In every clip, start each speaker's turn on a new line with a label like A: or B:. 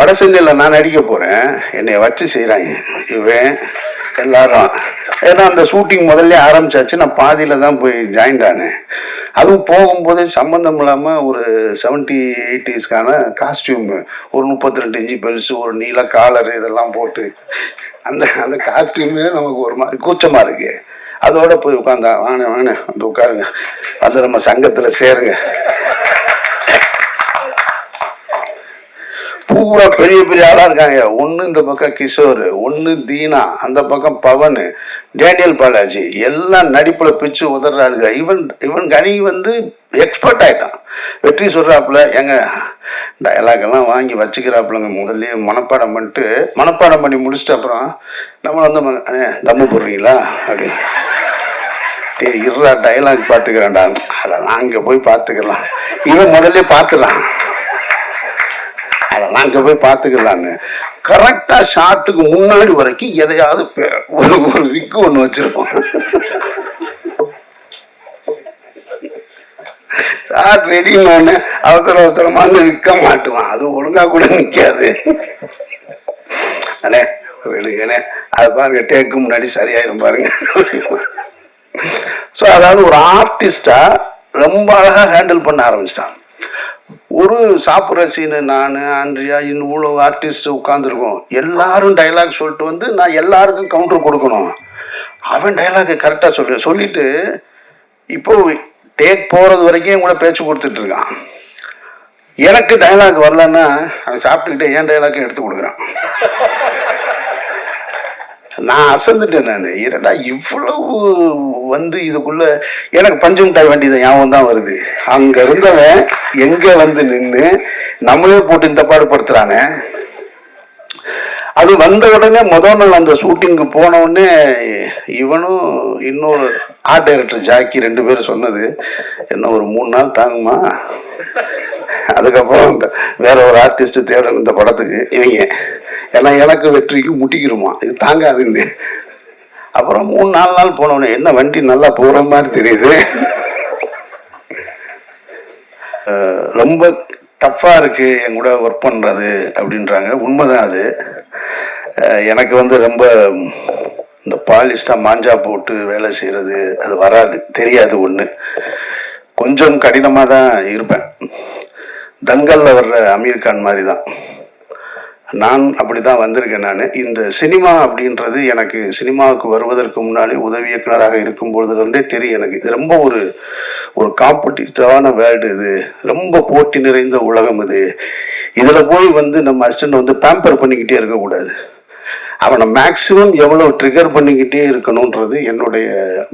A: வட சென்னையில் நான் நடிக்க போகிறேன் என்னை வச்சு செய்கிறாங்க இவன் எல்லாரும். ஏன்னா அந்த ஷூட்டிங் முதல்ல ஆரம்பிச்சாச்சு. நான் பாதியில் தான் போய் ஜாயின்ட் ஆனேன். அதுவும் போகும்போதே சம்மந்தம் இல்லாமல் ஒரு செவன்ட்டி எயிட்டிஸ்க்கான காஸ்டியூம் ஒரு முப்பத்தி ரெண்டு இன்ச்சு பெருசு ஒரு நீல காலர் இதெல்லாம் போட்டு அந்த அந்த காஸ்டியூமே நமக்கு ஒரு மாதிரி கூச்சமாக இருக்கு. அதோட போய் உட்காந்தா வாங்க வாங்க வந்து உட்காருங்க. வந்து நம்ம சங்கத்தில் சேருங்க. பூரா பெரிய பெரிய ஆளா இருக்காங்க. ஒன்று இந்த பக்கம் கிஷோர் ஒன்று தீனா அந்த பக்கம் பவன் டேனியல் பாலாஜி. எல்லாம் நடிப்புல பிச்சு உதறாளுங்க இவன் இவன் கனி வந்து எக்ஸ்பர்ட் ஆயிட்டான். வெற்றி சொல்றாப்புல எங்க டயலாக் எல்லாம் வாங்கி வச்சுக்கிறாப்புலங்க. முதல்லயே மனப்பாடம் பண்ணிட்டு மனப்பாடம் பண்ணி முடிச்சிட்டு அப்புறம் நம்ம வந்து அண்ணே தம்மு போடுறீங்களா? அப்படின்னு. இருடா டயலாக் பார்த்துக்கிறேன்டா அதெல்லாம் அங்கே போய் பார்த்துக்கலாம் இவன் முதல்ல பார்த்துலாம் அதெல்லாம் அங்கே போய் பார்த்துக்கலான்னு. கரெக்டாக ஷாட்டுக்கு முன்னாடி வரைக்கும் எதையாவது ஒரு ஒரு விக்கு ஒன்று வச்சுருப்போம். ஷார்ட் ரெடின்னு அவசர அவசரமாக வந்து விற்க மாட்டுவான். அது ஒழுங்காக கூட நிற்காது அண்ணே விடுங்கண்ணே. அது பாருங்க டேக்கு முன்னாடி சரியாயிரும் பாருங்க. ஸோ அதாவது ஒரு ஆர்டிஸ்டா ரொம்ப அழகாக ஹேண்டில் பண்ண ஆரம்பிச்சிட்டான். ஒரு சாப்பிட்ற சீனு நான் ஆண்ட்ரியா இன்னும் இவ்வளோ ஆர்டிஸ்ட் உட்காந்துருக்கோம் எல்லாரும் டைலாக் சொல்லிட்டு வந்து நான் எல்லாருக்கும் கவுண்டர் கொடுக்கணும். அவன் டைலாக் கரெக்டாக சொல்லுவேன் சொல்லிட்டு இப்போ டேக் போகிறது வரைக்கும் கூட பேச்சு கொடுத்துட்டு இருக்கான். எனக்கு டைலாக் வரலன்னா அவன் சாப்பிட்டுக்கிட்டே ஏன் டைலாக் எடுத்து கொடுக்குறான். நான் அசந்துட்டேன் நான். இரடா இவ்வளவு வந்து இதுக்குள்ள எனக்கு பஞ்சு டாய் வண்டி தான் ஞாபகம் தான் வருது. அங்க இருந்தவன் எங்க வந்து நின்று நம்மளே போட்டு இந்த பாடுபடுத்துறானே அது வந்த உடனே முதல் நாள் அந்த ஷூட்டிங்கு போனவுடனே இவனும் இன்னொரு ஆர்ட் டைரக்டர் ஜாக்கி ரெண்டு பேரும் சொன்னது என்ன ஒரு மூணு நாள் தாங்குமா? அதுக்கப்புறம் இந்த வேற ஒரு ஆர்டிஸ்ட் தேடணும் இந்த படத்துக்கு இவங்க. ஏன்னா எனக்கு வெற்றிக்கு முட்டிக்கிருமா. இது தாங்காதுன்னு. அப்புறம் மூணு நாலு நாள் போனோடனே என்ன வண்டி நல்லா போகிற மாதிரி தெரியுது? ரொம்ப டஃப்பாக இருக்குது என் கூட ஒர்க் பண்ணுறது அப்படின்றாங்க. உண்மைதான் அது. எனக்கு வந்து ரொம்ப இந்த பாலிஸ்டாக மாஞ்சா போட்டு வேலை செய்கிறது அது வராது. தெரியாது ஒன்று கொஞ்சம் கடினமாக தான் இருப்பேன். தங்கல்ல வர்ற அமீர் கான் மாதிரி தான் நான் அப்படி தான் வந்திருக்கேன் நான். இந்த சினிமா அப்படின்றது எனக்கு சினிமாவுக்கு வருவதற்கு முன்னாடி உதவி இயக்குனராக இருக்கும் பொழுதுலேருந்தே தெரியும் எனக்கு. இது ரொம்ப ஒரு ஒரு காம்படிட்டிவான வேர்ல்டு இது. ரொம்ப போட்டி நிறைந்த உலகம் இது. இதில் போய் வந்து நம்ம அசிஸ்டன்ட் வந்து பேம்பர் பண்ணிக்கிட்டே இருக்கக்கூடாது. அவனை மேக்சிமம் எவ்வளோ ட்ரிகர் பண்ணிக்கிட்டே இருக்கணுன்றது என்னுடைய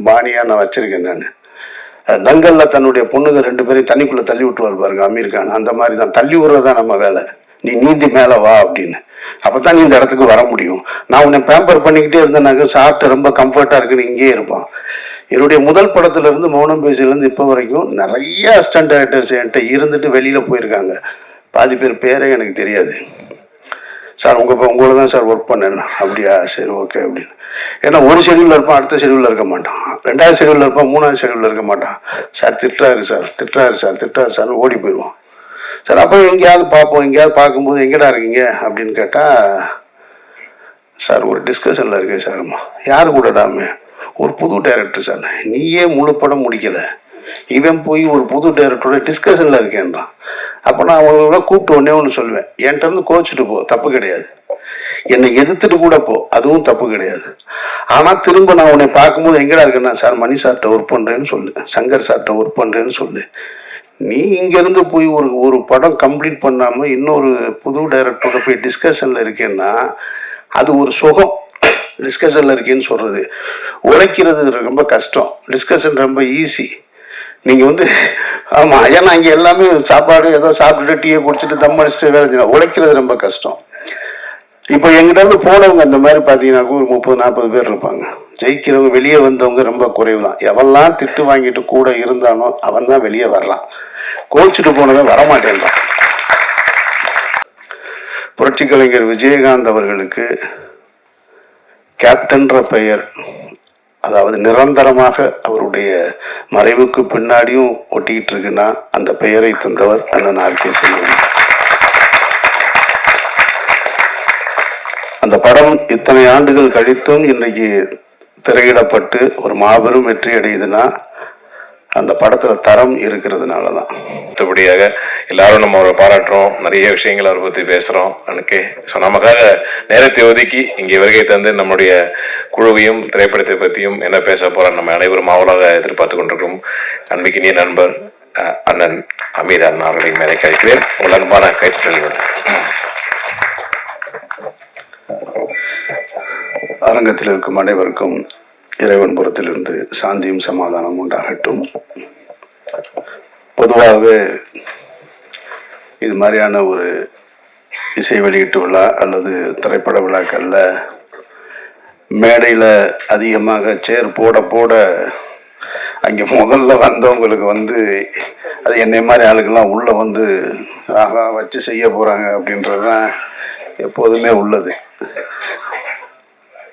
A: பாணியாக நான் வச்சுருக்கேன் நான். தங்கல்ல தன்னுடைய பொண்ணுங்க ரெண்டு பேரையும் தண்ணிக்குள்ளே தள்ளி விட்டுருவார் பாருங்க அமீர் கான். அந்த மாதிரி தான். தள்ளி விடுறது தான் நம்ம வேலை. நீ நீந்தி மேலே வா அப்படின்னு. அப்போ தான் நீ இந்த இடத்துக்கு வர முடியும். நான் உன்னை பேம்பர் பண்ணிக்கிட்டே இருந்தேனாக்க சாப்பிட்டு ரொம்ப கம்ஃபர்ட்டா இருக்குன்னு இங்கேயே இருப்பான். என்னுடைய முதல் படத்துலேருந்து மௌனம் பேசியிலேருந்து இப்போ வரைக்கும் நிறைய அசிஸ்டன்ட் டேரக்டர்ஸ் என்கிட்ட இருந்துட்டு வெளியில் போயிருக்காங்க. பாதி பேர் பேரே எனக்கு தெரியாது. சார் உங்கள் இப்போ உங்களை தான் சார் ஒர்க் பண்ணேன் அப்படியா? சரி ஓகே அப்படின்னு. ஏன்னா ஒரு ஷெடியூலில் இருப்பான் அடுத்த ஷெடியூலில் இருக்க மாட்டான். ரெண்டாவது ஷெடியூலில் இருப்பான் மூணாவது ஷெடியூலில் இருக்க மாட்டான். சார் திட்டுறாரு சார் திட்டுறாரு சார் திட்டுறாரு சார்னு ஓடி போயிடுவான். சார் அப்போ எங்கேயாவது பார்ப்போம் எங்கேயாவது பார்க்கும்போது எங்கடா இருக்கீங்க அப்படின்னு கேட்டால் சார் ஒரு டிஸ்கஷனில் இருக்கேன் சார்மா யார் கூடடாமே ஒரு புது டைரக்டர் சார் நீயே முழு படம் முடிக்கலை. இவன் போய் ஒரு புது டைரக்டரோட டிஸ்கஷனில் இருக்கேன்றான். அப்போ நான் அவங்கள கூப்பிட்டு உடனே ஒன்று சொல்லுவேன். என்கிட்ட இருந்து கோச்சிட்டு போ தப்பு கிடையாது. என்னை எதிர்த்துட்டு கூட போ அதுவும் தப்பு கிடையாது. ஆனால் திரும்ப நான் உன்னை பார்க்கும்போது எங்கடா இருக்கேன்னா சார் மணி சார்கிட்ட ஒர்க் பண்ணுறேன்னு சொல்லு. சங்கர் சார்கிட்ட ஒர்க் பண்ணுறேன்னு சொல்லு. நீ இங்கேருந்து போய் ஒரு ஒரு படம் கம்ப்ளீட் பண்ணாமல் இன்னொரு புது டைரக்டரோட போய் டிஸ்கஷனில் இருக்கேன்னா அது ஒரு சுகம். டிஸ்கஷனில் இருக்கேன்னு சொல்கிறது உழைக்கிறது ரொம்ப கஷ்டம். டிஸ்கஷன் ரொம்ப ஈஸி நீங்கள் வந்து ஆமாம் ஏன்னா இங்கே எல்லாமே சாப்பாடு ஏதோ சாப்பிட்டுட்டு டீயை குடிச்சிட்டு தம் அடிச்சுட்டு வேலை செய்யணும். உழைக்கிறது ரொம்ப கஷ்டம். இப்போ எங்கிட்ட இருந்து போனவங்க அந்த மாதிரி பார்த்தீங்கன்னாக்கா ஒரு முப்பது நாற்பது பேர் இருப்பாங்க. ஜெயிக்கிறவங்க வெளியே வந்தவங்க ரொம்ப குறைவு தான் எவெல்லாம் திட்டு வாங்கிட்டு கூட இருந்தானோ அவன் தான் வெளியே வர்றான். கோச்சிட்டு போனவன் வரமாட்டேன்றான். புரட்சி கலைஞர் விஜயகாந்த் அவர்களுக்கு கேப்டன்ற பெயர் அதாவது நிரந்தரமாக அவருடைய மறைவுக்கு பின்னாடியும் ஒட்டிக்கிட்டு இருக்குன்னா அந்த பெயரை தந்தவர் அண்ணன் ஆர்கே செல்வன். அந்த படம் இத்தனை ஆண்டுகள் கழித்தும் இன்றைக்கு திரையிடப்பட்டு ஒரு மாபெரும் வெற்றி அடையுதுன்னா அந்த படத்துல தரம் இருக்கிறதுனால தான்
B: மற்றபடியாக எல்லாரும் நம்ம அவரை பாராட்டுறோம். நிறைய விஷயங்கள் அவரை பற்றி பேசுகிறோம் எனக்கு ஸோ நமக்காக நேரத்தை ஒதுக்கி இங்கே வருகை தந்து நம்முடைய குழுவையும் திரைப்படத்தை பற்றியும் என்ன பேச போகிறோம் நம்ம அனைவரும் ஆவலாக எதிர்பார்த்து கொண்டிருக்கிறோம். அன்பிக்கினிய நண்பர் அண்ணன் அமீர் அண்ணா அவர்களை மேலே கழிக்கிறேன் உங்கள் அன்பான கைத்தொழில்கள்.
A: அரங்கத்தில் இருக்கும் அனைவருக்கும் இறைவன் புறத்திலிருந்து சாந்தியும் சமாதானம் உண்டாகட்டும். பொதுவாகவே இது மாதிரியான ஒரு இசை வெளியீட்டு விழா அல்லது திரைப்பட விழாக்களில் மேடையில் அதிகமாக சேர் போட போட அங்கே முதல்ல வந்தவங்களுக்கு வந்து அது என்னை மாதிரி ஆளுக்கெல்லாம் உள்ளே வந்து ஆகா வச்சு செய்ய போகிறாங்க அப்படின்றது தான் எப்போதுமே உள்ளது.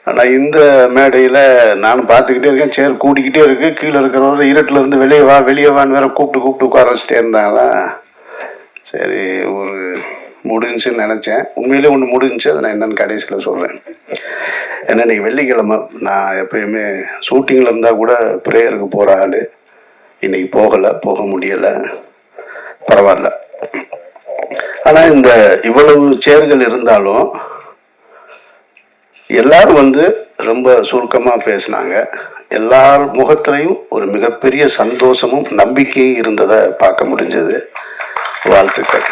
A: ஆனால் இந்த மேடையில் நான் பார்த்துக்கிட்டே இருக்கேன். சேர் கூட்டிக்கிட்டே இருக்கு. கீழே இருக்கிறவர் இருட்டில் இருந்து வெளியே வா வெளியே வான்னு வேற கூப்பிட்டு கூப்பிட்டு உட்கார வச்சுட்டே இருந்தாங்களா சரி ஒரு முடிஞ்சுன்னு நினச்சேன். உண்மையிலே ஒன்று முடிஞ்சு அதை நான் என்னென்னு கடைசியில் சொல்கிறேன் ஏன்னா இன்னைக்கு வெள்ளிக்கிழமை. நான் எப்பயுமே ஷூட்டிங்கில் இருந்தால் கூட ப்ரேயருக்கு போகிற ஆள். இன்னைக்கு போகலை போக முடியலை. பரவாயில்ல. ஆனால் இந்த இவ்வளவு சேர்கள் இருந்தாலும் எல்லாரும் வந்து ரொம்ப சுருக்கமாக பேசினாங்க. எல்லார் முகத்திலையும் ஒரு மிகப்பெரிய சந்தோஷமும் நம்பிக்கையும் இருந்ததை பார்க்க முடிஞ்சது. வாழ்த்துக்கள்.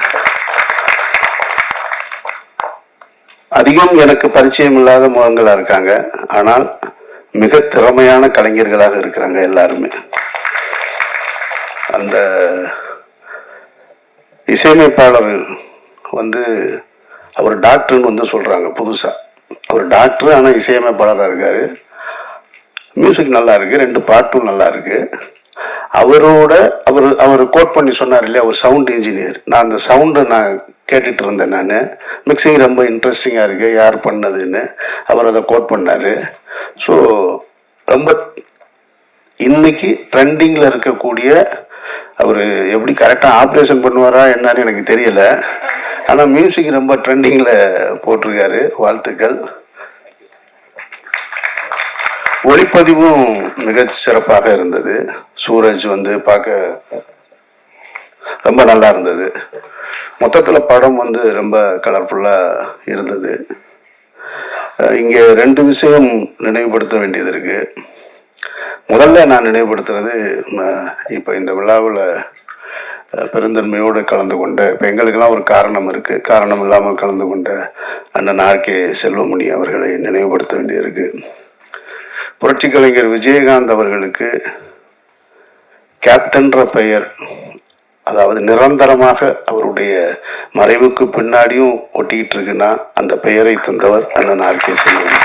A: அதிகம் எனக்கு பரிச்சயம் இல்லாத முகங்களாக இருக்காங்க. ஆனால் மிக திறமையான கலைஞர்களாக இருக்கிறாங்க எல்லாருமே. அந்த இசையமைப்பாளர் வந்து அவர் டாக்டர்னு வந்து சொல்கிறாங்க புதுசாக ஒரு டாக்டர் ஆனால் இசையமைப்பாளராக இருக்கார். மியூசிக் நல்லா இருக்குது ரெண்டு பாட்டும் நல்லா இருக்குது அவரோட அவர் அவர் கோட் பண்ணி சொன்னார் இல்லையா ஒரு சவுண்ட் இன்ஜினியர் நான் அந்த சவுண்டை நான் கேட்டுட்டு இருந்தேன் நான். மிக்சிங் ரொம்ப இன்ட்ரெஸ்டிங்காக இருக்குது யார் பண்ணதுன்னு அவர் அதை கோட் பண்ணார். ஸோ ரொம்ப இன்னைக்கு ட்ரெண்டிங்கில் இருக்கக்கூடிய அவர் எப்படி கரெக்டாக ஆப்ரேஷன் பண்ணுவாரா என்னன்னு எனக்கு தெரியல. ஆனால் மியூசிக் ரொம்ப ட்ரெண்டிங்கில் போட்டிருக்காரு. வாழ்த்துக்கள். ஒளிப்பதிவும் மிகச் சிறப்பாக இருந்தது. சூரஜ் வந்து பார்க்க ரொம்ப நல்லா இருந்தது. மொத்தத்தில் படம் வந்து ரொம்ப கலர்ஃபுல்லாக இருந்தது. இங்கே ரெண்டு விஷயம் நினைவுபடுத்த வேண்டியது இருக்குது முதல்ல நான் நினைவுபடுத்துறது இப்போ இந்த விழாவில் பெருந்தன்மையோடு கலந்து கொண்ட இப்போ எங்களுக்கெல்லாம் ஒரு காரணம் இருக்குது காரணம் இல்லாமல் கலந்து கொண்ட அண்ணன் ஆர்கே செல்வமணி அவர்களை நினைவுபடுத்த வேண்டியிருக்கு. புரட்சி கலைஞர் விஜயகாந்த் அவர்களுக்கு கேப்டன்ற பெயர் அதாவது நிரந்தரமாக அவருடைய மறைவுக்கு பின்னாடியும் ஒட்டிக்கிட்டு இருக்குன்னா அந்த பெயரை தந்தவர் அண்ணன் ஆர்கே செல்வமணி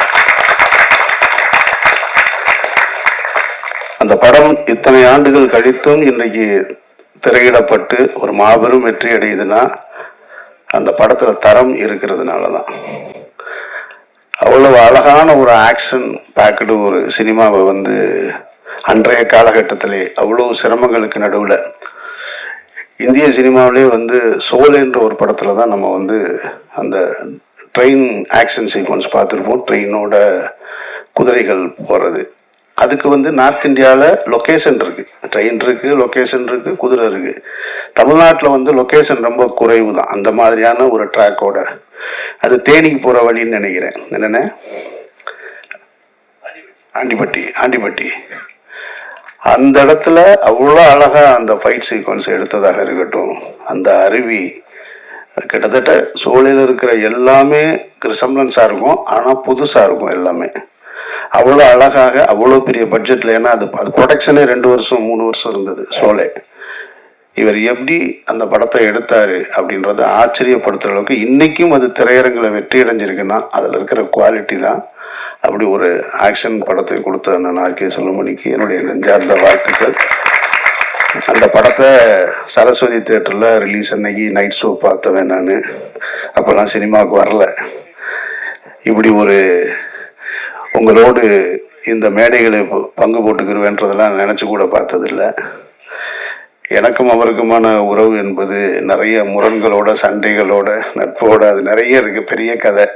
A: அந்த படம் இத்தனை ஆண்டுகள் கழித்தும் இன்றைக்கு திரையிடப்பட்டு ஒரு மாபெரும் வெற்றி அடையுதுன்னா அந்த படத்தில் தரம் இருக்கிறதுனால தான் அவ்வளவு அழகான ஒரு ஆக்ஷன் பேக்கடு ஒரு சினிமாவை வந்து அன்றைய காலகட்டத்திலே அவ்வளோ சிரமங்களுக்கு நடுவில் இந்திய சினிமாவிலே வந்து சோலேன்ற ஒரு படத்தில் தான் நம்ம வந்து அந்த ட்ரெயின் ஆக்ஷன் சீக்வன்ஸ் பார்த்துருப்போம். ட்ரெயினோட குதிரைகள் போகிறது அதுக்கு வந்து நார்த் இந்தியாவில் லொக்கேஷன் இருக்குது ட்ரெயின் இருக்குது லொக்கேஷன் இருக்குது குதிரை இருக்குது தமிழ்நாட்டில் வந்து லொக்கேஷன் ரொம்ப குறைவு தான் அந்த மாதிரியான ஒரு ட்ராக்கோட அது தேனிக்கு போகிற வழின்னு நினைக்கிறேன். என்னென்ன? ஆண்டிப்பட்டி ஆண்டிப்பட்டி அந்த இடத்துல அவ்வளோ அழகாக அந்த ஃபைட் சீக்வன்ஸ் எடுத்ததாக இருக்கட்டும். அந்த அருவி கிட்டத்தட்ட சோலையில் இருக்கிற எல்லாமே ரிசம்பிளன்ஸாக இருக்கும். ஆனால் புதுசாக இருக்கும் எல்லாமே. அவ்வளோ அழகாக அவ்வளோ பெரிய பட்ஜெட்டில் ஏன்னா அது அது ப்ரொடக்ஷனே ரெண்டு வருஷம் மூணு வருஷம் இருந்தது சோலே. இவர் எப்படி அந்த படத்தை எடுத்தார் அப்படின்றத ஆச்சரியப்படுத்துகிற அளவுக்கு இன்றைக்கும் அது திரையரங்கில் வெற்றி அடைஞ்சிருக்குன்னா அதில் இருக்கிற குவாலிட்டி தான் அப்படி ஒரு ஆக்ஷன் படத்தை கொடுத்த அண்ணன் ஆர்கே செல்வமணிக்கு என்னுடைய நெஞ்சார்ந்த வாழ்த்துக்கள். அந்த படத்தை சரஸ்வதி தேட்டரில் ரிலீஸ் அன்னைக்கு நைட் ஷோ பார்த்தவன் நான். அப்போல்லாம் சினிமாவுக்கு வரல. இப்படி ஒரு உங்களோடு இந்த மேடைகளை பங்கு போட்டுக்கிறவேன்றதெல்லாம் நினச்சி கூட பார்த்ததில்ல. எனக்கும் அவருக்குமான உறவு என்பது நிறைய முரண்களோட சண்டைகளோட நட்போட அது நிறைய இருக்குது பெரிய கதை.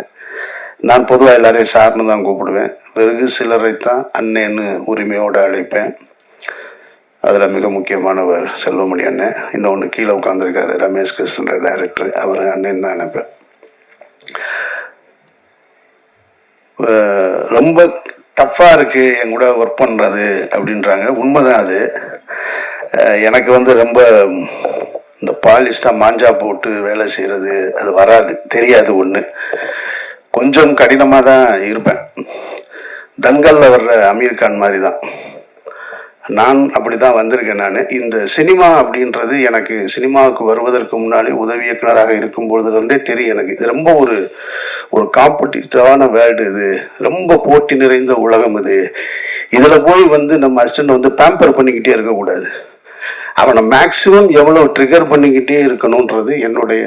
A: நான் பொதுவாக எல்லாரையும் சார்னு தான் கூப்பிடுவேன். பிறகு சிலரை தான் அண்ணேன்னு உரிமையோடு அழைப்பேன். அதில் மிக முக்கியமானவர் செல்வமணி அண்ணன் இன்னொன்று கீழே உட்காந்துருக்காரு ரமேஷ் கிருஷ்ணன் டைரக்டர் அவர் அண்ணன் தான் நினைப்பேன். ரொம்ப டஃப்பாக இருக்குது என் கூட ஒர்க் பண்ணுறது அப்படின்றாங்க. உண்மைதான் அது. எனக்கு வந்து ரொம்ப இந்த பாலிஸ்டாக மாஞ்சா போட்டு வேலை செய்கிறது அது வராது. தெரியாது ஒன்று கொஞ்சம் கடினமாக தான் இருப்பேன். தங்கலில் வர்ற அமீர் கான் மாதிரி தான் நான் அப்படி தான் வந்திருக்கேன் நான். இந்த சினிமா அப்படின்றது எனக்கு சினிமாவுக்கு வருவதற்கு முன்னாடி உதவி இயக்குனராக இருக்கும் பொழுதுலேருந்தே தெரியும் எனக்கு. இது ரொம்ப ஒரு ஒரு காம்படிட்டிவான வேர்ல்டு இது. ரொம்ப போட்டி நிறைந்த உலகம் இது. இதில் போய் வந்து நம்ம அசிஸ்டன்ட் வந்து பேம்பர் பண்ணிக்கிட்டே இருக்கக்கூடாது. அவனை மேக்சிமம் எவ்வளோ ட்ரிகர் பண்ணிக்கிட்டே இருக்கணுன்றது என்னுடைய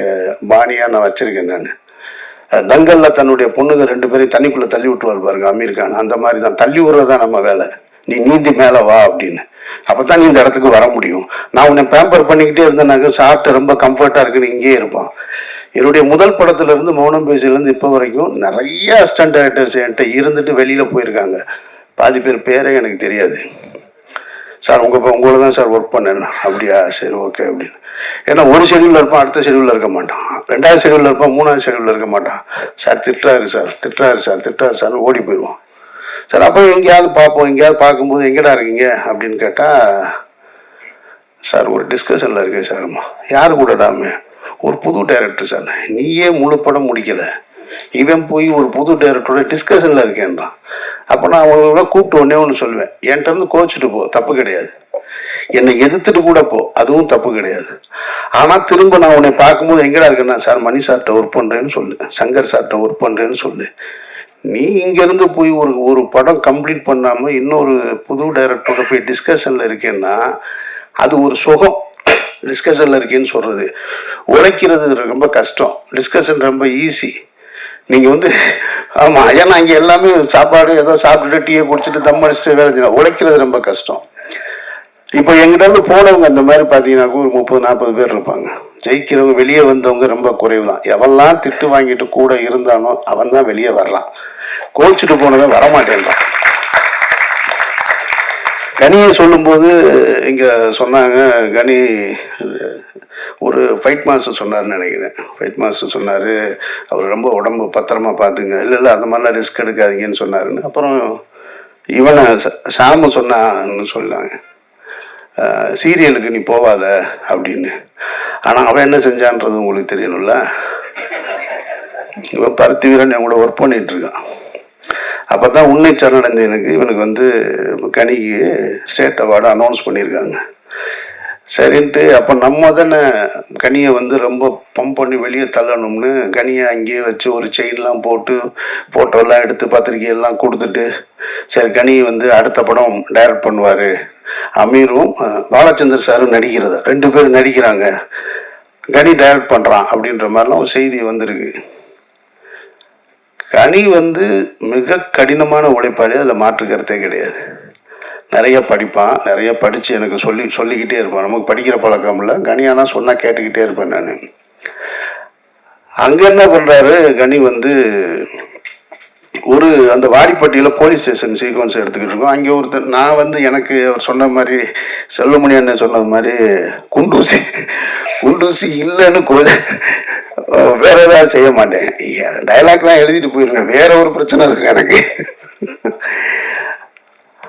A: பாணியாக நான் வச்சுருக்கேன் நான். தங்கல்ல தன்னுடைய பொண்ணுங்க ரெண்டு பேரையும் தண்ணிக்குள்ளே தள்ளி விட்டுருவார் பாருங்க அமீர் கான். அந்த மாதிரி தான். தள்ளி விடுறது தான் நம்ம வேலை. நீ நீந்தி மேலே வா அப்படின்னு. அப்போ தான் நீ இந்த இடத்துக்கு வர முடியும். நான் உன்னை பேம்பர் பண்ணிக்கிட்டே இருந்தேனாக்க சாப்பிட்டு ரொம்ப கம்ஃபர்ட்டாக இருக்குன்னு இங்கேயே இருப்பான் என்னுடைய முதல் படத்துலேருந்து மௌனம் பேசியிலேருந்து இப்போ வரைக்கும் நிறைய அசிஸ்டன்ட் டைரக்டர்ஸ் என்கிட்ட இருந்துட்டு வெளியில் போயிருக்காங்க. பாதி பேர் பேரே எனக்கு தெரியாது. சார் உங்கள் இப்போ உங்களை தான் சார் ஒர்க் பண்ணேன். அப்படியா? சரி ஓகே அப்படின்னு. ஏன்னா ஒரு ஷெடியூலில் இருப்பான் அடுத்த ஷெடியூலில் இருக்க மாட்டான். ரெண்டாவது ஷெடியூலில் இருப்பான் மூணாவது ஷெடியூலில் இருக்க மாட்டான். சார் திட்டுறாரு சார் திட்டுறாரு சார் திட்டுறாரு சார்னு ஓடி போயிடுவான். சார் அப்போ எங்கேயாவது பார்ப்போம் எங்கேயாவது பார்க்கும்போது எங்கடா இருக்கீங்க? அப்படின்னு கேட்டால் சார் ஒரு டிஸ்கஷனில் இருக்கேன் சார்மா யார் கூடடாமே ஒரு புது டைரக்டர் சார். நீயே முழு படம் முடிக்கலை. இவன் போய் ஒரு புது டைரக்டரோட டிஸ்கஷனில் இருக்கேன்றான். அப்போ நான் அவங்கள கூப்பிட்டு ஒன்றே ஒன்று சொல்லுவேன். என்கிட்ட இருந்து கோச்சிட்டு போ. தப்பு கிடையாது. என்னை எதிர்த்துட்டு கூட போ. அதுவும் தப்பு கிடையாது. ஆனால் திரும்ப நான் உன்னை பார்க்கும்போது எங்கடா இருக்கேன்னா சார் மணி சார்கிட்ட ஒர்க் பண்ணுறேன்னு சொல்லு. சங்கர் சார்கிட்ட ஒர்க் பண்ணுறேன்னு சொல்லு. நீ இங்கேருந்து போய் ஒரு ஒரு படம் கம்ப்ளீட் பண்ணாமல் இன்னொரு புது டைரக்டரோட போய் டிஸ்கஷனில் இருக்கேன்னா அது ஒரு சுகம். டிஸ்கஷனில் இருக்கேன்னு சொல்கிறது உழைக்கிறது ரொம்ப கஷ்டம். டிஸ்கஷன் ரொம்ப ஈஸி நீங்கள் வந்து ஆமாம் ஏன்னா இங்கே எல்லாமே சாப்பாடு ஏதோ சாப்பிட்டுட்டு டீயை குடிச்சிட்டு தம் அடிச்சுட்டு வேலை செய்யணும். உழைக்கிறது ரொம்ப கஷ்டம். இப்போ எங்கிட்ட இருந்து போனவங்க அந்த மாதிரி பார்த்தீங்கன்னாக்கா ஒரு முப்பது நாற்பது பேர் இருப்பாங்க. ஜெயிக்கிறவங்க வெளியே வந்தவங்க ரொம்ப குறைவு தான் எவெல்லாம் திட்டு வாங்கிட்டு கூட இருந்தானோ அவன் தான் வெளியே வர்றான். கோச்சிட்டு போனவன் வரமாட்டேன்றான். கனியை சொல்லும்போது இங்கே சொன்னாங்க கனி ஒரு ஃபைட் மாஸ்டர் சொன்னார்னு நினைக்கிறேன். ஃபைட் மாஸ்டர் சொன்னார் அவர் ரொம்ப உடம்பு பத்திரமா பார்த்துங்க இல்லை இல்லை அந்த மாதிரிலாம் ரிஸ்க் எடுக்காதீங்கன்னு சொன்னாருன்னு. அப்புறம் இவனை சாம சொன்னான்னு சொன்னாங்க. சீரியலுக்கு நீ போவாத அப்படின்னு. ஆனால் அவன் என்ன செஞ்சான்றது உங்களுக்கு தெரியணும்ல? இவன் பருத்தி வீரன் என் கூட ஒர்க் பண்ணிட்டு இருக்கான் அப்போ தான் உன்னை சரணடைந்தனுக்கு இவனுக்கு வந்து கனிக்கு ஸ்டேட் அவார்டு அனௌன்ஸ் பண்ணியிருக்காங்க சரின்ட்டு அப்போ நம்ம தானே கனியை வந்து ரொம்ப பம்ப் பண்ணி வெளியே தள்ளணும்னு கனியை அங்கேயே வச்சு ஒரு செயின்லாம் போட்டு ஃபோட்டோலாம் எடுத்து பத்திரிக்கையெல்லாம் கொடுத்துட்டு சரி கனி வந்து அடுத்த படம் டைரக்ட் பண்ணுவார். அமீரும் பாலச்சந்தர் சாரும் நடிக்கிறதா? ரெண்டு பேரும் நடிக்கிறாங்க. கனி டைரக்ட் பண்ணுறான் அப்படின்ற மாதிரிலாம் ஒரு செய்தி வந்திருக்கு. கனி வந்து மிக கடினமான உழைப்பாளி அதில் மாற்றுக்கிறதே கிடையாது. நிறைய படிப்பான் நிறைய படித்து எனக்கு சொல்லி சொல்லிக்கிட்டே இருப்பான். நமக்கு படிக்கிற பழக்கம் இல்லை. கனியானா சொன்னால் கேட்டுக்கிட்டே இருப்பேன் நான். அங்கே என்ன பண்ணுறாரு கனி வந்து ஒரு அந்த வாடிப்பட்டியில் போலீஸ் ஸ்டேஷன் சீக்வன்ஸ் எடுத்துக்கிட்டு இருக்கோம். அங்கே ஒருத்தர் நான் வந்து எனக்கு அவர் சொன்ன மாதிரி செல்வமணி அண்ணன் சொன்னது மாதிரி குண்டூசி. குண்டூசி இல்லைன்னு கொ- வேற ஏதாவது செய்ய மாட்டேன். டைலாக்லாம் எழுதிட்டு போயிருவேன் வேற ஒரு பிரச்சனை இருக்கு எனக்கு.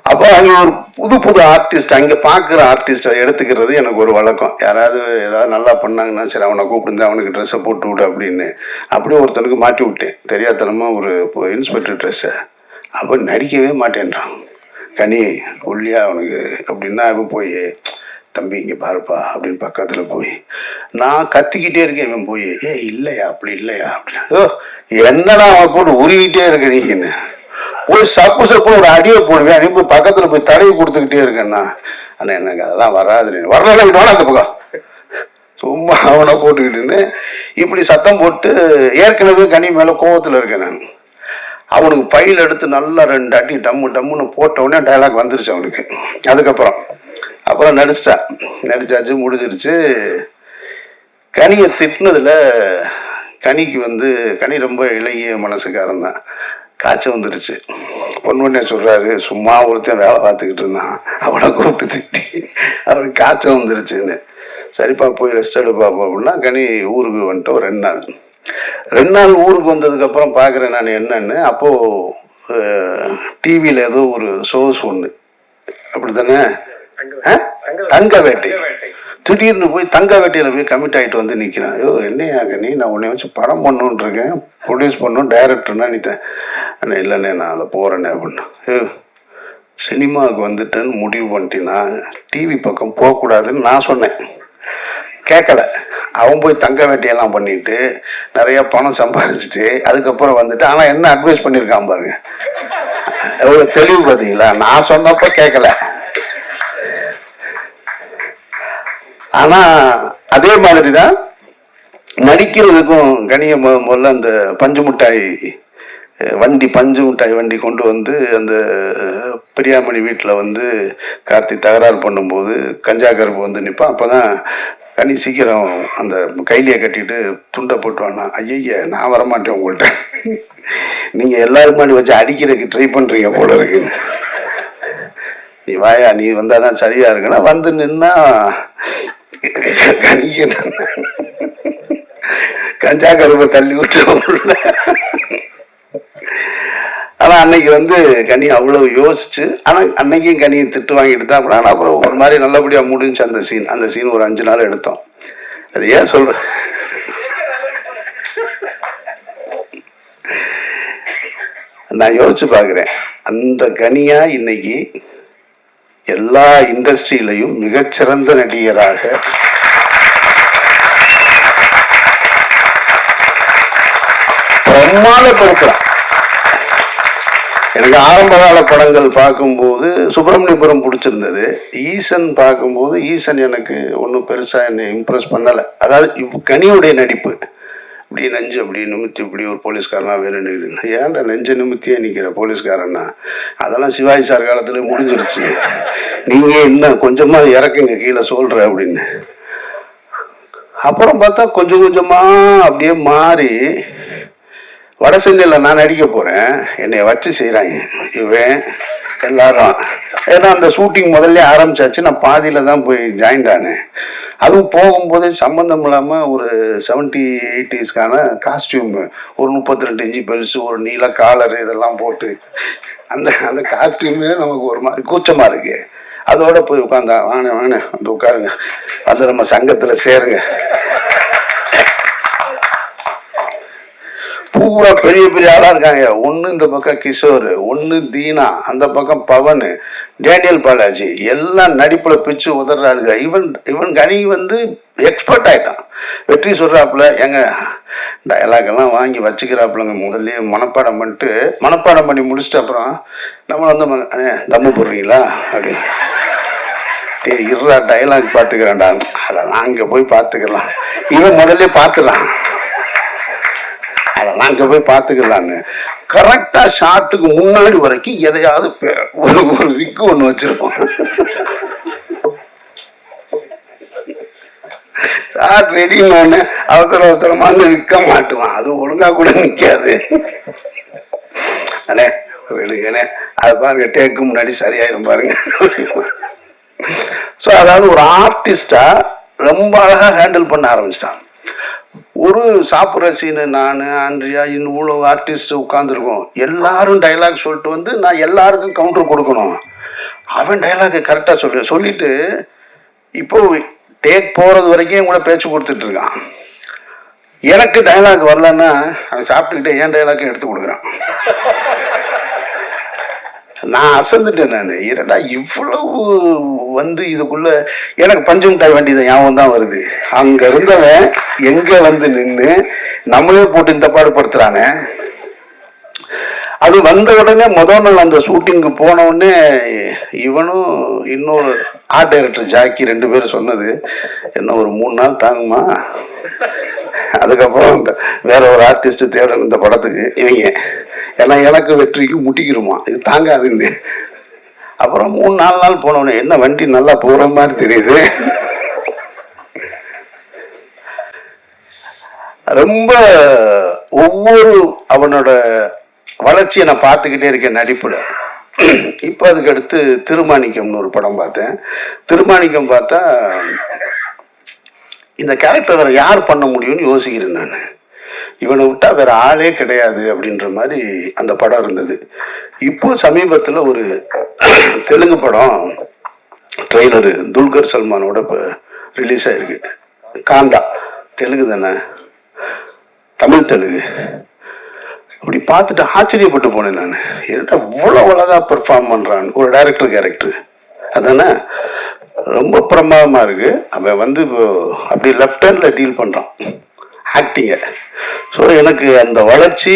A: அப்போ அங்கே ஒரு புது புது ஆர்டிஸ்ட் அங்கே பார்க்குற ஆர்டிஸ்ட்டை எடுத்துக்கிறது எனக்கு ஒரு வழக்கம். யாராவது ஏதாவது நல்லா பண்ணாங்கன்னா சரி அவனை கூப்பிட்டு அவனுக்கு ட்ரெஸ்ஸை போட்டு விடு அப்படின்னு. அப்படியே ஒருத்தனுக்கு மாட்டி விட்டேன். தெரியாதனமாக ஒரு இன்ஸ்பெக்டர் ட்ரெஸ்ஸை அப்போ நடிக்கவே மாட்டேன்றான். கனி ஒல்லியா அவனுக்கு அப்படின்னா இப்போ போய் தம்பி இங்கே பாருப்பா அப்படின்னு பக்கத்தில் போய். நான் கத்திக்கிட்டே இருக்கேன் இவன் போய். ஏ இல்லையா? அப்படி இல்லையா? அப்படி ஓ என்னடா அவன் போட்டு உருவிட்டே இருக்க நீங்கன்னு போய் சப்பு சப்புன்னு ஒரு அடியை போடுவேன். நீ போய் பக்கத்தில் போய் தடவி கொடுத்துக்கிட்டே இருக்கேன்னா அண்ணா. எனக்கு அதெல்லாம் வராது நீ வரல அந்த பக்கம். சும்மா அவனை போட்டுக்கிட்டுன்னு இப்படி சத்தம் போட்டு ஏற்கனவே கனி மேலே கோவத்தில் இருக்கேன் நான். அவனுக்கு ஃபைல் எடுத்து நல்லா ரெண்டு அடி டம்மு டம்முன்னு போட்டவுடனே டைலாக் வந்துருச்சு அவனுக்கு. அதுக்கப்புறம். அப்புறம் நடிச்சிட்டான் நடிச்சாச்சு முடிஞ்சிருச்சு. கனியை திட்டினதில் கனிக்கு வந்து கனி ரொம்ப இளைய மனசுக்காரன் தான். காய்ச்சல் வந்துருச்சு. பொன்வண்ணே சொல்கிறாரு சும்மா ஒருத்தன் வேலை பார்த்துக்கிட்டு இருந்தான். அவனை கூப்பிட்டு திட்டி அவனுக்கு காய்ச்சல் வந்துருச்சுன்னு. சரிப்பா போய் ரெஸ்ட் எடுப்பா அப்படின்னா கனி ஊருக்கு வந்துட்டு ஒரு ரெண்டு நாள். ரெண்டு நாள் ஊருக்கு வந்ததுக்கப்புறம் பார்க்குறேன் நான் என்னன்னு. அப்போது டிவியில் ஏதோ ஒரு ஷோஸ் ஒன்று அப்படி தானே தங்க வேட்டை. திடீர்னு போய் தங்க வேட்டையில் போய் கமிட் ஆகிட்டு வந்து நிற்கிறான் ஐயோ என்னையாக நீ நான் உன்னை வச்சு படம் பண்ணுன்ட்ருக்கேன் ப்ரொடியூஸ் பண்ணணும் டைரக்டர்னா நீ அண்ணே இல்லைண்ணே நான் அதை போகிறேண்ணே அப்படின்னா. ஐயோ சினிமாவுக்கு வந்துட்டேன்னு முடிவு பண்ணிட்டீங்கன்னா டிவி பக்கம் போகக்கூடாதுன்னு நான் சொன்னேன். கேட்கல. அவன் போய் தங்க வேட்டையெல்லாம் பண்ணிட்டு நிறைய பணம் சம்பாதிச்சுட்டு அதுக்கப்புறம் வந்துட்டு ஆனால் என்ன அட்வைஸ் பண்ணியிருக்கான் பாருங்க. எவ்வளோ தெளிவு பார்த்தீங்களா? நான் சொன்னப்போ கேட்கல. ஆனா அதே மாதிரி தான் நடிக்கிறதுக்கும் கனிய முதல்ல அந்த பஞ்சு மிட்டாய் வண்டி பஞ்சு மிட்டாய் வண்டி கொண்டு வந்து அந்த பெரியாமணி பிரியாமணி வீட்டில் வந்து கார்த்தி தகராறு பண்ணும்போது கஞ்சா கருப்பு வந்து நிற்பான் அப்போ தான் கனி சீக்கிரம் அந்த கைலியை கட்டிட்டு துண்டை போட்டுவானா ஐயய்ய நான் வரமாட்டேன் உங்கள்கிட்ட நீங்கள் எல்லாருக்கும் முன்னாடி வச்சு அடிக்கிறதுக்கு ட்ரை பண்ணுறீங்க போல இருக்குன்னு நீ வாயா நீ வந்தால் தான் சரியாக இருக்குன்னா வந்து நின்னா கனிக்கு கஞ்சா கருப்பை தள்ளி விட்டு ஆனால் அன்னைக்கு வந்து கனி அவ்வளோ யோசிச்சு ஆனால் அன்னைக்கும் கனியை திட்டு வாங்கிட்டு தான் அப்புறம் ஆனால் அப்புறம் ஒரு மாதிரி நல்லபடியாக முடிஞ்சு அந்த சீன் அந்த சீன் ஒரு அஞ்சு நாள் எடுத்தோம். அது ஏன் சொல்கிறேன் நான் யோசிச்சு பார்க்குறேன். அந்த கனியாக இன்னைக்கு எல்லா இண்டஸ்ட்ரியிலையும் மிகச்சிறந்த நடிகராக பிரமாதப்படுத்துறான் எனக்கு ஆரம்ப கால படங்கள் பார்க்கும்போது சுப்பிரமணியபுரம் பிடிச்சிருந்தது. ஈசன் பார்க்கும்போது ஈசன் எனக்கு ஒன்றும் பெருசாக என்னை இம்ப்ரெஸ் பண்ணலை. அதாவது இவ் கனியுடைய நடிப்பு. இப்படி நெஞ்சு அப்படி நிமித்தி இப்படி ஒரு போலீஸ்காரனா வேணும்னு நிற்கிறேன். ஏன்டா நெஞ்சு நிமித்தியே நிற்கிற போலீஸ்காரன்னா? அதெல்லாம் சிவாஜி சார் காலத்தில் முடிஞ்சிருச்சு. நீங்கள் இன்னும் கொஞ்சமாக இறக்குங்க கீழே சொல்கிற அப்படின்னு. அப்புறம் பார்த்தா கொஞ்சம் கொஞ்சமாக அப்படியே மாறி வட சென்னையில் நான் நடிக்க போகிறேன் என்னை வச்சு செய்கிறாங்க இவன் எல்லாரும். ஏன்னா அந்த ஷூட்டிங் முதல்ல ஆரம்பிச்சாச்சு. நான் பாதியில் தான் போய் ஜாயின்ட் ஆனேன். அதுவும் போகும்போதே சம்மந்தம் இல்லாமல் ஒரு செவன்டி எயிட்டிஸ்க்கான காஸ்டியூம் ஒரு முப்பத்தி ரெண்டு இன்ச்சு பெல்ஸு ஒரு நீல காலர் இதெல்லாம் போட்டு அந்த அந்த காஸ்டியூமே நமக்கு ஒரு மாதிரி கூச்சமாக இருக்கு. அதோட போய் உட்காந்தா வாங்க வாங்க வந்து உட்காருங்க. வந்து நம்ம சங்கத்தில் சேருங்க. பூரா பெரிய பெரிய ஆளா இருக்காங்க. ஒன்று இந்த பக்கம் கிஷோர் ஒன்று தீனா அந்த பக்கம் பவன் டேனியல் பாலாஜி. எல்லாம் நடிப்புல பிச்சு உதறாளுங்க இவன் இவன் கனி வந்து எக்ஸ்பர்ட் ஆயிட்டான். வெற்றி சொல்றாப்புல எங்க டயலாக் எல்லாம் வாங்கி வச்சுக்கிறாப்புலங்க. முதல்லயே மனப்பாடம் பண்ணிட்டு மனப்பாடம் பண்ணி முடிச்சிட்ட அப்புறம் நம்ம வந்து அண்ணே தம்மு போடுறீங்களா? அப்படின்னு. இருடா டயலாக் பார்த்துக்கிறேன்டா அதெல்லாம் அங்கே போய் பார்த்துக்கலாம் இவன் முதல்ல பார்த்துலாம் அதெல்லாம் அங்கே போய் பார்த்துக்கலான்னு. கரெக்டாக ஷாட்டுக்கு முன்னாடி வரைக்கும் எதையாவது ஒரு ஒரு விக்கு ஒன்று வச்சுருப்போம். ஷார்ட் ரெடின்னு அவசர அவசரமாக வந்து விற்க மாட்டுவான். அது ஒழுங்காக கூட நிற்காது அண்ணே விடுங்கண்ணே. அது பாருங்க டேக்கு முன்னாடி சரியாயிரும் பாருங்க. ஸோ அதாவது ஒரு ஆர்டிஸ்டா ரொம்ப அழகாக ஹேண்டில் பண்ண ஆரம்பிச்சிட்டான். ஒரு சாப்பிட்ற சீனு நான் ஆண்ட்ரியா இன்னும் இவ்வளோ ஆர்டிஸ்ட் உட்காந்துருக்கோம் எல்லாரும் டைலாக் சொல்லிட்டு வந்து நான் எல்லாருக்கும் கவுண்டர் கொடுக்கணும். அவன் டைலாக் கரெக்டாக சொல்லுவேன் சொல்லிட்டு இப்போ டேக் போகிறது வரைக்கும் கூட பேச்சு கொடுத்துட்டு இருக்கான். எனக்கு டைலாக் வரலன்னா அவன் சாப்பிட்டுக்கிட்டே ஏன் டைலாக் எடுத்து கொடுக்குறான். நான் அசந்துட்டேன் நான். இரடா இவ்வளவு வந்து இதுக்குள்ள எனக்கு பஞ்சு டாய் வண்டி தான் ஞாபகம் தான் வருது. அங்க இருந்தவன் எங்க வந்து நின்று நம்மளே போட்டு இந்த பாடுபடுத்துறானே அது வந்த உடனே முதல் நாள் அந்த ஷூட்டிங்கு போன உடனே இவனும் இன்னொரு ஆர்ட் டைரக்டர் ஜாக்கி ரெண்டு பேரும் சொன்னது என்ன ஒரு மூணு நாள் தாங்குமா? அதுக்கப்புறம் இந்த வேற ஒரு ஆர்டிஸ்ட் தேடணும் இந்த படத்துக்கு இவங்க. ஏன்னா எனக்கு வெற்றிக்கு முட்டிக்கிருமா. இது தாங்காதுன்னு அப்புறம் மூணு நாலு நாள் போனவொடனே என்ன வண்டி நல்லா போகிற மாதிரி தெரியுது. ரொம்ப ஒவ்வொரு அவனோட வளர்ச்சியை நான் பார்த்துக்கிட்டே இருக்கேன் நடிப்புல இப்போ அதுக்கு அடுத்து திருமாணிக்கம்னு ஒரு படம் பார்த்தேன். திருமாணிக்கம் பார்த்தா இந்த கேரக்டர் வேறு யார் பண்ண முடியும்னு யோசிக்கிறேன் நான். இவனை விட்டா வேற ஆளே கிடையாது அப்படின்ற மாதிரி அந்த படம் இருந்தது. இப்போ சமீபத்தில் ஒரு தெலுங்கு படம் ட்ரெய்லரு துல்கர் சல்மானோட இப்போ ரிலீஸ் ஆயிருக்கு. காந்தா தெலுங்கு தானே? தமிழ் தெலுங்கு. அப்படி பார்த்துட்டு ஆச்சரியப்பட்டு போனேன் நான். என்னடா இவ்வளோ அழகா பெர்ஃபார்ம் பண்ணுறான் ஒரு டைரக்டர் கேரக்டர் அதானே? ரொம்ப பிரமாதமாக இருக்கு. அவன் வந்து இப்போ அப்படி லெஃப்ட் ஹேண்டில் டீல் பண்ணுறான் ஆக்டிங்கை ஸோ எனக்கு அந்த வளர்ச்சி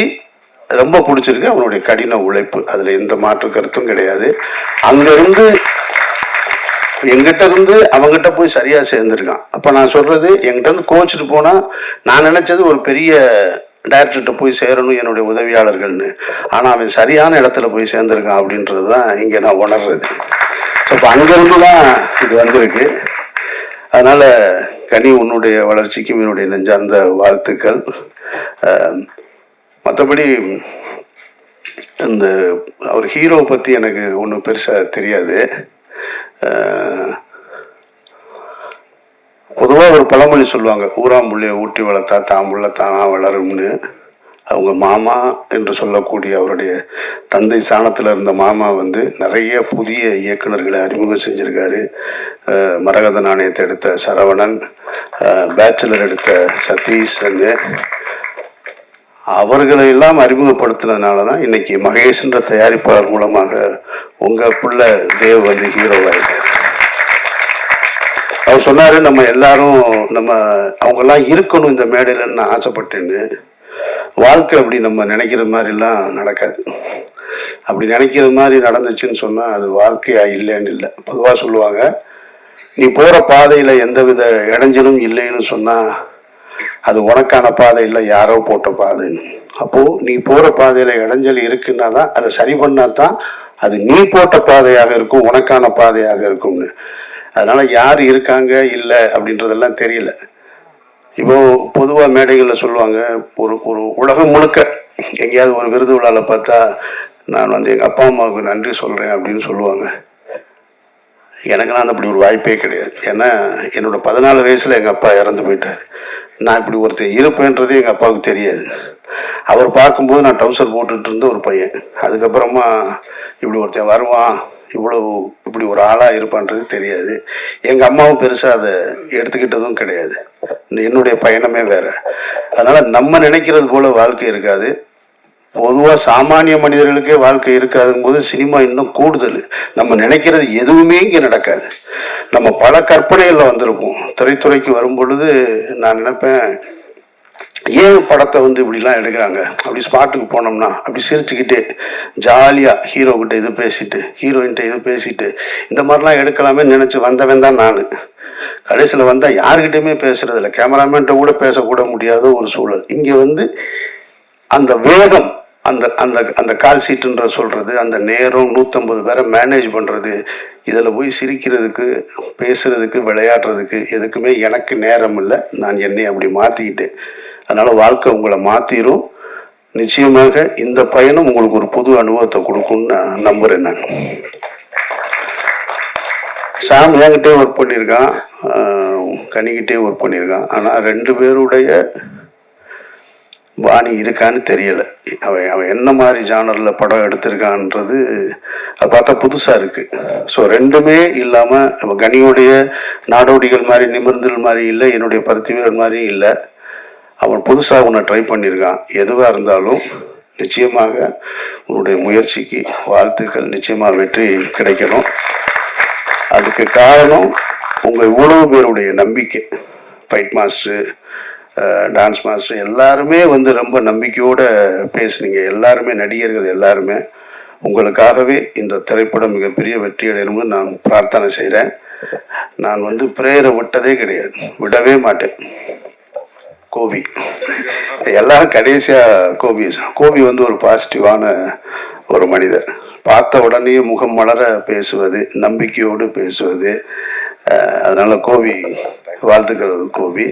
A: ரொம்ப பிடிச்சிருக்கு. அவனுடைய கடின உழைப்பு. அதில் எந்த மாற்று கருத்தும் கிடையாது. அங்கேருந்து எங்கிட்ட இருந்து அவங்ககிட்ட போய் சரியா சேர்ந்துருக்கான். அப்போ நான் சொல்றது என்கிட்ட இருந்து கோச்சிட்டு போனால் நான் நினச்சது ஒரு பெரிய டேரக்டர்கிட்ட போய் சேரணும் என்னுடைய உதவியாளர்கள்னு. ஆனால் அவன் சரியான இடத்துல போய் சேர்ந்துருக்கான் அப்படின்றது தான் இங்க நான் உணர்றது. ஸோ அங்கிருந்து தான் இது வந்திருக்கு. அதனால் கனி உன்னுடைய வளர்ச்சிக்கும் என்னுடைய நெஞ்சார்ந்த வாழ்த்துக்கள். மற்றபடி இந்த அவர் ஹீரோ பற்றி எனக்கு ஒன்றும் பெருசாக தெரியாது. பொதுவாக ஒரு பழமொழி சொல்லுவாங்க ஊராம்புள்ளையை ஊட்டி வளர்த்தா தாம்புள்ள தானா வளரும்னு. அவங்க மாமா என்று சொல்லக்கூடிய அவருடைய தந்தை சாணத்தில் இருந்த மாமா வந்து நிறைய புதிய இயக்குனர்களை அறிமுகம் செஞ்சிருக்காரு. மரகத நாணயத்தை எடுத்த சரவணன் பேச்சுலர் எடுத்த சதீஷன் அவர்களை எல்லாம் அறிமுகப்படுத்தினதுனால தான் இன்னைக்கு மகேஷ்ன்ற தயாரிப்பாளர் மூலமாக உங்க புள்ள தேவ் வந்து ஹீரோவாயிருக்காரு அவர் சொன்னாரு நம்ம எல்லாரும் நம்ம அவங்கெல்லாம் இருக்கணும் இந்த மேடையிலன்னு நான் ஆசைப்பட்டேன்னு. வாழ்க்கை அப்படி நம்ம நினைக்கிற மாதிரிலாம் நடக்காது. அப்படி நினைக்கிற மாதிரி நடந்துச்சுன்னு சொன்னால் அது வாழ்க்கையா இல்லைன்னு இல்லை. பொதுவாக சொல்லுவாங்க நீ போகிற பாதையில் எந்த எந்தவித இடைஞ்சலும் இல்லைன்னு சொன்னால் அது உனக்கான பாதை இல்லை யாரோ போட்ட பாதைன்னு. அப்போது நீ போகிற பாதையில் இடைஞ்சல் இருக்குன்னா தான் அதை சரி பண்ணால் தான் அது நீ போட்ட பாதையாக இருக்கும் உனக்கான பாதையாக இருக்கும்னு. அதனால் யார் இருக்காங்க இல்லை அப்படின்றதெல்லாம் தெரியல. இப்போ பொதுவாக மேடைகளில் சொல்லுவாங்க ஒரு ஒரு உலகம் முழுக்க எங்கேயாவது ஒரு விருது விழாவில் பார்த்தா நான் வந்து எங்கள் அப்பா அம்மாவுக்கு நன்றி சொல்கிறேன் அப்படின்னு சொல்லுவாங்க. எனக்குலாம் அந்த அப்படி ஒரு வாய்ப்பே கிடையாது. ஏன்னா என்னோட பதினாலு வயசில் எங்கள் அப்பா இறந்து போயிட்டார். நான் இப்படி ஒருத்தர் இருப்பேன்றது எங்கள் அப்பாவுக்கு தெரியாது. அவர் பார்க்கும்போது நான் டவுசர் போட்டுட்டு இருந்த ஒரு பையன். அதுக்கப்புறமா இப்படி ஒருத்தன் வருவான் இவ்வளவு இப்படி ஒரு ஆளாக இருப்பான்றது தெரியாது. எங்கள் அம்மாவும் பெருசாக அதை எடுத்துக்கிட்டதும் கிடையாது. என்னுடைய பயணமே வேறு. அதனால் நம்ம நினைக்கிறது போல வாழ்க்கை இருக்காது. பொதுவாக சாமானிய மனிதர்களுக்கே வாழ்க்கை இருக்காதுங்கும் போது சினிமா இன்னும் கூடுதல். நம்ம நினைக்கிறது எதுவுமே இங்கே நடக்காது. நம்ம பல கற்பனைகளில் வந்திருப்போம். திரைத்துறைக்கு வரும் பொழுது நான் நினைப்பேன் ஏன் படத்தை வந்து இப்படிலாம் எடுக்கிறாங்க? அப்படி ஸ்பாட்டுக்கு போனோம்னா அப்படி சிரிச்சுக்கிட்டே ஜாலியாக ஹீரோ கிட்ட இது பேசிட்டு ஹீரோயின்கிட்ட இது பேசிட்டு இந்த மாதிரிலாம் எடுக்கலாமே நினச்சி வந்தவன் தான் நான். கடைசியில் வந்தால் யாருக்கிட்டையுமே பேசுகிறது இல்லை. கேமராமேன்ட்ட கூட பேசக்கூட முடியாத ஒரு சூழல். இங்கே வந்து அந்த வேகம் அந்த அந்த அந்த கால் சீட்டுன்ற சொல்கிறது அந்த நேரம் நூற்றம்பது பேரை மேனேஜ் பண்ணுறது இதில் போய் சிரிக்கிறதுக்கு பேசுகிறதுக்கு விளையாடுறதுக்கு எதுக்குமே எனக்கு நேரம் இல்லை. நான் என்னை அப்படி மாற்றிக்கிட்டேன் அதனால் வாழ்க்கை உங்களை மாற்றிடும் நிச்சயமாக இந்த பயணம் உங்களுக்கு ஒரு புது அனுபவத்தை கொடுக்கும்னு நான் நம்புகிறேன் நான். சாம் என்கிட்டே ஒர்க் பண்ணியிருக்கான். கனிக்கிட்டே ஒர்க் பண்ணியிருக்கான். ஆனால் ரெண்டு பேருடைய பாணி இருக்கான்னு தெரியலை. அவன் அவன் என்ன மாதிரி ஜானரில் படம் எடுத்திருக்கான்றது அது பார்த்தா புதுசாக இருக்குது ஸோ ரெண்டுமே இல்லாமல் நம்ம கனியுடைய நாடோடிகள் மாதிரி நிமிர்ந்தல் மாதிரி இல்லை என்னுடைய பருத்திவீரன் மாதிரி இல்லை. அவன் புதுசாக உன்னை ட்ரை பண்ணியிருக்கான். எதுவாக இருந்தாலும் நிச்சயமாக உன்னுடைய முயற்சிக்கு வாழ்த்துக்கள். நிச்சயமாக வெற்றி கிடைக்கணும். அதுக்கு காரணம் உங்கள் இவ்வளவு பேருடைய நம்பிக்கை. ஃபைட் மாஸ்டர் டான்ஸ் மாஸ்டர் எல்லாருமே வந்து ரொம்ப நம்பிக்கையோடு பேசுனீங்க. எல்லாருமே நடிகர்கள் எல்லாருமே. உங்களுக்காகவே இந்த திரைப்படம் மிகப்பெரிய வெற்றி அடையணும்னு நான் பிரார்த்தனை செய்கிறேன் நான் வந்து பிரேயரை விட்டதே கிடையாது. விடவே மாட்டேன். கோபி. எல்லாரும் கடைசியா கோபி கோபி வந்து ஒரு பாசிட்டிவான ஒரு மனிதர். பார்த்த உடனே முகம் மலர பேசுவது நம்பிக்கையோடு பேசுவது அதனால் அதனால வாழ்த்துக்கள் கோபி.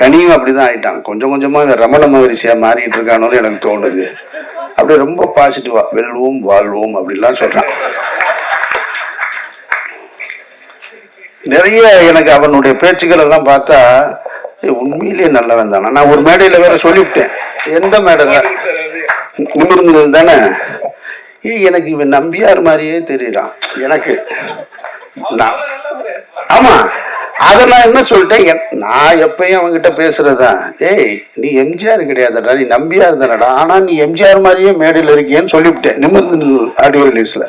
A: கனியும் அப்படிதான் ஆயிட்டான். கொஞ்சம் கொஞ்சமா ரமண மகரிஷியா மாறிட்டு இருக்கானோன்னு எனக்கு தோணுது. அப்படியே ரொம்ப பாசிட்டிவாக வெல்வோம் வாழ்வோம் அப்படிலாம் சொல்றான். நிறைய எனக்கு அவனுடைய பேச்சுக்கள் எல்லாம் பார்த்தா உண்மையிலேயே நல்லவன் தானே. நான் ஒரு மேடையில் வேற சொல்லிவிட்டேன். எந்த மேடையில்? நிமிர்ந்துகள் தானே ஏய் எனக்கு இவன் நம்பியார் மாதிரியே தெரியறான். எனக்கு நான் ஆமா அதை நான் என்ன சொல்லிட்டேன்? என்- நான் எப்பயும் அவன்கிட்ட பேசுறதுதான் ஏய் நீ எம்ஜிஆர் கிடையாதுடா. நீ நம்பியார் தானடா. ஆனா நீ எம்ஜிஆர் மாதிரியே மேடையில் இருக்கியேன்னு சொல்லிவிட்டேன். நிமிர்ந்து ஆடியோ ரிலீஸ்ல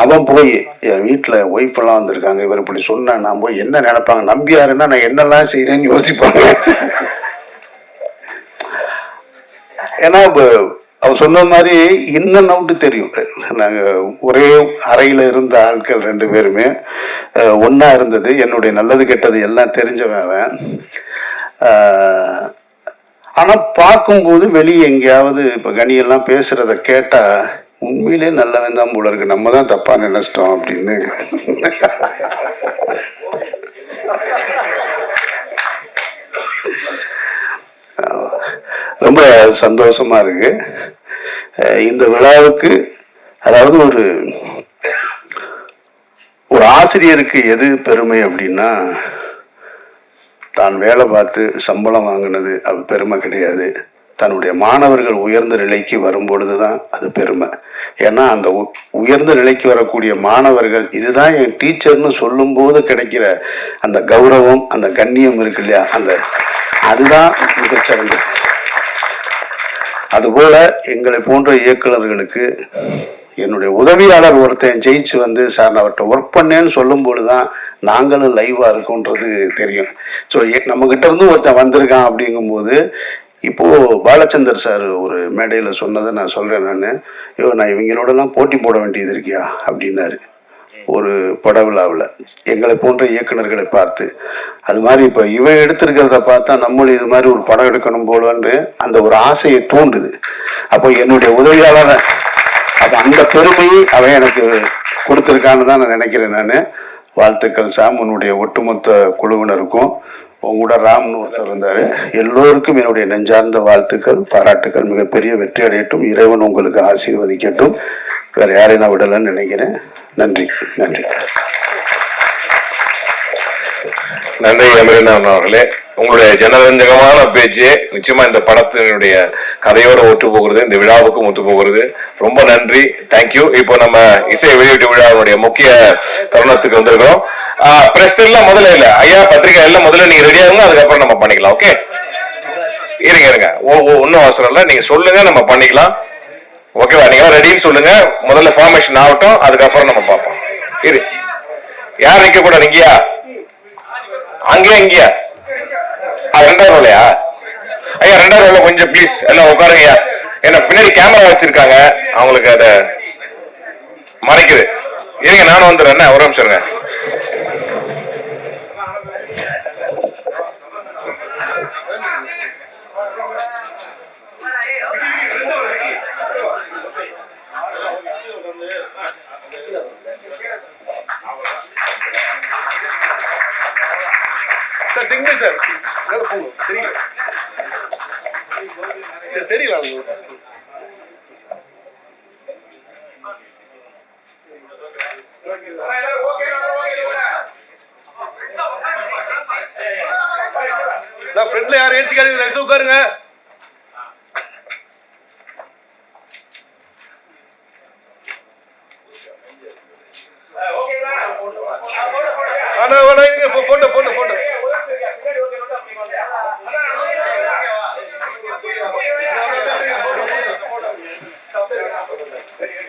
A: அவன் போய் என் வீட்டில் ஒய்ஃப் எல்லாம் வந்திருக்காங்க இவர் இப்படி சொன்னா நான் போய் என்ன நினைப்பாங்க? நம்பியாருன்னா நான் என்னெல்லாம் செய்யறேன்னு யோசிப்பாங்க. ஏன்னா அவர் சொன்ன மாதிரி இன்னும் நவுட்டு தெரியும். நாங்கள் ஒரே அறையில் இருந்த ஆட்கள் ரெண்டு பேருமே ஒன்றா இருந்தது. என்னுடைய நல்லது கெட்டது எல்லாம் தெரிஞ்சவன் அவன். பார்க்கும்போது வெளியே எங்கேயாவது இப்போ கனியெல்லாம் பேசுகிறத கேட்டால் உண்மையிலே நல்லவன் தான் போல இருக்கு. நம்ம தான் தப்பா நினைச்சிட்டோம் அப்படின்னு. ரொம்ப சந்தோஷமா இருக்கு. இந்த விழாவுக்கு அதாவது ஒரு ஒரு ஆசிரியருக்கு எது பெருமை அப்படின்னா தான் வேலை பார்த்து சம்பளம் வாங்கினது அது பெருமை கிடையாது. தன்னுடைய மாணவர்கள் உயர்ந்த நிலைக்கு வரும்பொழுது தான் அது பெருமை. ஏன்னா அந்த உயர்ந்த நிலைக்கு வரக்கூடிய மாணவர்கள் இதுதான் என் டீச்சர்னு சொல்லும்போது கிடைக்கிற அந்த கௌரவம் அந்த கண்ணியம் இருக்கு இல்லையா? அந்த அதுதான் மிகச்சிறந்தது. அதுபோல எங்களை போன்ற இயக்குநர்களுக்கு என்னுடைய உதவியாளர் ஒருத்தன் ஜெயிச்சு வந்து சார் நான் அவர்கிட்ட ஒர்க் பண்ணேன்னு சொல்லும்போது தான் நாங்களும் லைவாக இருக்கோன்றது தெரியும். ஸோ நம்ம கிட்ட இருந்து ஒருத்தன் வந்திருக்கான் அப்படிங்கும்போது இப்போ பாலச்சந்தர் சார் ஒரு மேடையில் சொன்னதை நான் சொல்கிறேன் நான். ஐயோ நான் இவங்களோடலாம் போட்டி போட வேண்டியது இருக்கியா? அப்படின்னாரு. ஒரு பட விழாவில் எங்களை போன்ற இயக்குனர்களை பார்த்து. அது மாதிரி இப்போ இவன் எடுத்திருக்கிறத பார்த்தா நம்மளும் இது மாதிரி ஒரு படம் எடுக்கணும் போலன்னு அந்த ஒரு ஆசையை தூண்டுது. அப்போ என்னுடைய உதவியாளர் அப்போ அந்த பெருமையை அவன் எனக்கு கொடுத்துருக்கான்னு தான் நான் நினைக்கிறேன் நான். வாழ்த்துக்கள் சாம் உன்னுடைய ஒட்டுமொத்த குழுவினருக்கும். உங்களோட ராம்னு ஒருத்தர் இருந்தார். எல்லோருக்கும் என்னுடைய நெஞ்சார்ந்த வாழ்த்துக்கள் பாராட்டுக்கள் மிகப்பெரிய வெற்றி அடையட்டும். இறைவன் உங்களுக்கு ஆசீர்வதிக்கட்டும். வேற யாரையும் நான் விடலன்னு நினைக்கிறேன். நன்றி நன்றி.
B: நன்றி அமிர்தான் அவர்களே. உங்களுடைய ஜனரஞ்சகமான பேச்சு நிச்சயமா இந்த படத்தினுடைய கதையோட ஒத்து போகிறது இந்த விழாவுக்கும் ஒத்து போகிறது. ரொம்ப நன்றி. தேங்க்யூ இப்போ நம்ம இசை வெளியீட்டு விழாவுடைய முக்கிய தருணத்துக்கு வந்திருக்கிறோம். பிரஸ் எல்லாம் முதல்ல இல்ல. ஐயா பத்திரிகை எல்லாம் முதல்ல நீங்க ரெடியா ஆகுங்க அதுக்கப்புறம் நம்ம பண்ணிக்கலாம் ஓகே இருங்க இருங்க. ஓ ஓ ஒன்றும் அவசரம் இல்லை. நீங்க சொல்லுங்க நம்ம பண்ணிக்கலாம். ஓகேவா நீங்க ரெடின்னு சொல்லுங்க. முதல்ல ஃபார்மேஷன் ஆகட்டும் அதுக்கப்புறம் நம்ம பார்ப்போம். இரு. யார் நிக்க கூட நீங்கயா அங்கேயா இங்கேயா? அது ரெண்டாவது ரோலையா ஐயா ரெண்டாவது ரோல கொஞ்சம் ப்ளீஸ் எல்லாம் உட்காருங்க ஐயா. ஏன்னா பின்னாடி கேமரா வச்சிருக்காங்க. அவங்களுக்கு அத மறைக்குது. இருங்க நானும் வந்துடுறேன். ஒரு நிமிஷம் இருங்க
C: சார் திங்கள் சார் மேல போங்க தெரியல இது தெரியல உங்களுக்கு. நான் ஃப்ரெண்ட்ல யாரும் ஏற்றிக்காதீங்க உட்காருங்க